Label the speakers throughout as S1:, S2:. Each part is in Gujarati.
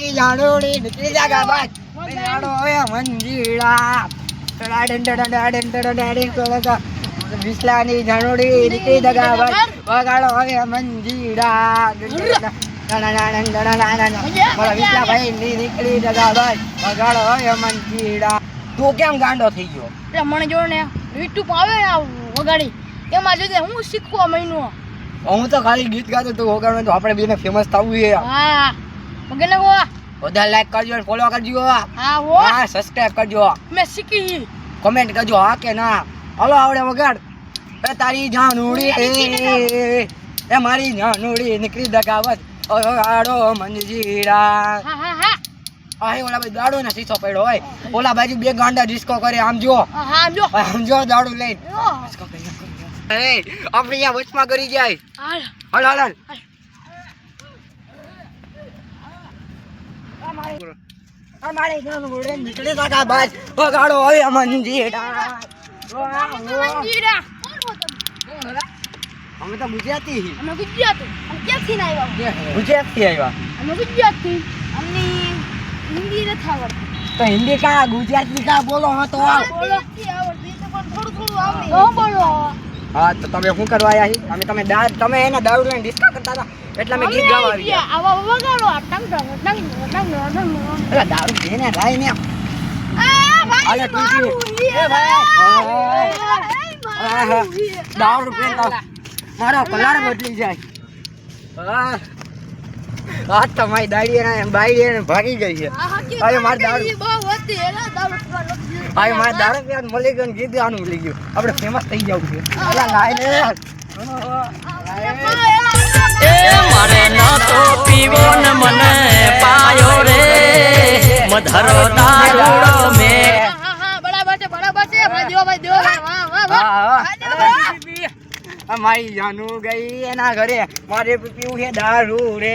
S1: જાણોડી નીકળી જા હવે મંજીડા વિસલાની જાણોડી નીકળી જા ગાબાજ વગાડો હવે મંજીડા મારા વિસલા ભાઈ નીકળી જા ગાબાજ વગાડો હવે મંજીડા તું કેમ ગાંડો થઈ ગયો?
S2: એટલે મને જો ને યુટ્યુબ આવે ને વગાડી. એમાં જોજે હું શીખવા મહિનો
S1: હું તો ખાલી ગીત ગાતો તું વગાડવાનું તો આપણે બેને ફેમસ થવું છે.
S2: હા. વગેરે વો
S1: બધા લાઈક કરજો ફોલો કરજો.
S2: હા વો
S1: હા સબસ્ક્રાઇબ કરજો.
S2: મેં શીખી.
S1: કમેન્ટ કરજો હા કે ના? હલો આવડે વગાડ એ તારી જાનુડી એ એ મારી જાનુડી નીકળી દગાવત. આડો મંજીડા
S2: હા હા હા.
S1: આ ઓલા ભાઈ દાડો ને શીશો પડ્યો હોય. ઓલા બાજુ બે ગાંડા ડિસ્કો કરે આમ જો.
S2: આમ હા જો.
S1: આમ જો દાડો લઈને. આપણે અહીંયા વચમાં કરી જાય.
S2: હાલ.
S1: હલ. હલ. અમારી નીકળી હવે મંજીડા? અમે તો ગુજરાતી
S2: અમે ગુજરાતી. અમે ક્યાંથી આવ્યા?
S1: ગુજરાતથી આવ્યા.
S2: અમે ગુજરાતી. અમને હિન્દી નથી આવડતી.
S1: તો હિન્દી કા ગુજરાતી કા બોલો હા તો
S2: બોલો આવડતી. તો પણ થોડું થોડું આવડે. બોલો
S1: હા તો તમે શું કરવા આવ્યા અમે તમે તમે એના દારૂ લઈને ડિસ્કા કરતા હતા. એટલે અમે ગીત ગાવા આવી ગયા.
S2: આવા વગાડો ટંગ ટંગ ટંગ ટંગ ટંગ
S1: દારૂ પીને ને
S2: આ ભાઈ
S1: હાલે તું પી. એ ભાઈ. દારૂ મારો કલર બદલી જાય. હા આ તમારી દાડી ને બાઈ એને ભાગી ગઈ છે. અરે મારે દારૂ.
S2: બહુ હતી. એલા દારૂ પીવા
S1: મારે દારૂ પીવાનું મળી ગયું ગીત ગાવાનું મળી ગયું. આપણે ફેમસ થઈ જવું છે. અલા ને
S3: મધરો દારૂડો મે
S2: હા હા બરાબર છે બરાબર છે ભાઈ દેવો ભાઈ દેવો વાહ વાહ વાહ
S1: હા,
S2: હા, દેવો
S1: હા.
S2: ભાઈ.
S1: આ મારી જાનુ ગઈ એના ઘરે મારે પીવું છે દારૂ રે?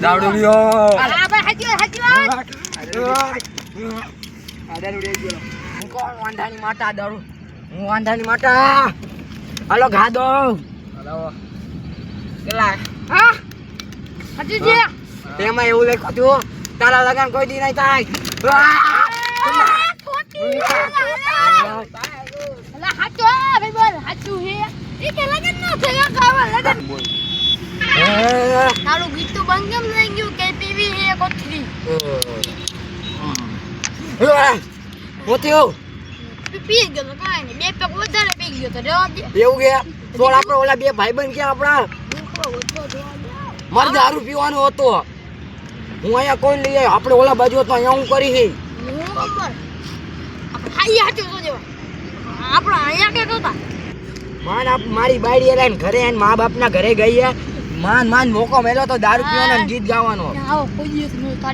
S1: દારૂ.
S2: હા,
S1: કોણ? વાંઢાની માતા દારૂ. હું વાંઢાની માતા. હાલો ઘા દો. કેટલા
S2: હા.
S1: તેમાં એવું લખ્યું હતું તારા લગન કોઈ દી નહીં થાય.
S2: આ, ખોટી વાત. અલા, હાચું, હા, ભાઈ, બોલ, હાચું છે. ઈ કે લગન ન થયા, કાવા લગન. તારું ગીત તો બંગમ લઈ ગયું? કે પીવી હે કોથળી.
S1: હું થયું
S2: પી- ગયો તો કાંઈ નહીં બે પેક વધારે પી ગયો તો રહેવા દે
S1: એવું કે તો આપણે? ઓલા બે. મારે દારૂ પીવાનો હતો. હું અહીંયા કોઈ લઈ આવ્યો? આપણે ઓલા બાજુ હતો અહીંયા હું કરી
S2: કરતા
S1: માન મારી બાયડી એલા ઘરે એને મા બાપના ઘરે ગઈ હે. માન માન મોકો મેલો તો દારૂ પીવાનો ગીત ગાવાનો.
S2: કોઈ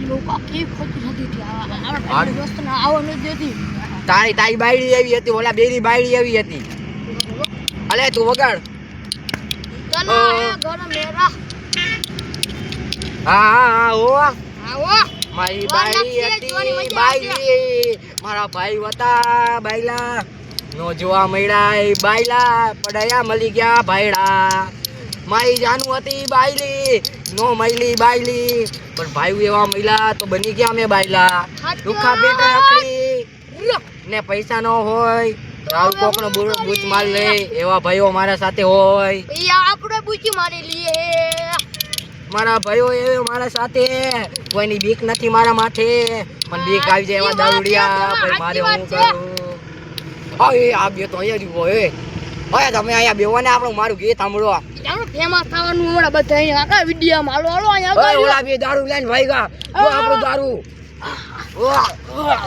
S2: બહુ કાકી ખોટી તારી
S1: તારી બાયડી આવી હતી ઓલા બેની બાયડી આવી હતી. અલે તું વગાડ. હા. હા હા ઓ મારી બાયડી હતી બાયડી. મારા ભાઈ હતા બાયલા. નો જોવા મળ્યા એ બાયલા. પડાયા મળી ગયા ભાઈડા મારી જાનુ હતી બાયલી. નો મૈલી બાયલી. પણ ભાઈ એવા મહિલા તો બની ગયા અમે બાયલા. દુખા બેટા રખડી ને પૈસા નો હોય રાવ કોક નો બૂચ માર લે એવા ભાઈઓ મારા સાથે હોય.
S2: એ આપણે પૂછી મારી લઈએ.
S1: મારા ભાઈઓ એ મારા સાથે. કોઈની બીક નથી મારા માથે. મને બીક આવી જાય એવા દારૂડિયા. ભાઈ મારે હું કરું? હવે આ બે તો અહીંયા જ ઊભો હે હવે તમે અહીંયા બેવાને આપણું મારું ગીત સાંભળો
S2: ફેમસ થવાનું હમણાં બધા અહીંયા. આખા વિડીયોમાં. હાલો હાલો અહીંયા
S1: ઓલા બે દારૂ લઈને ભાઈગા. ઓ આપણું દારૂ. ઓહ, ઓહ.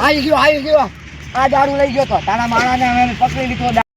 S1: આ ગયો આ ગયો. આ લઈ ગયો તો. તારા માણાને હવે પકડી લીધો.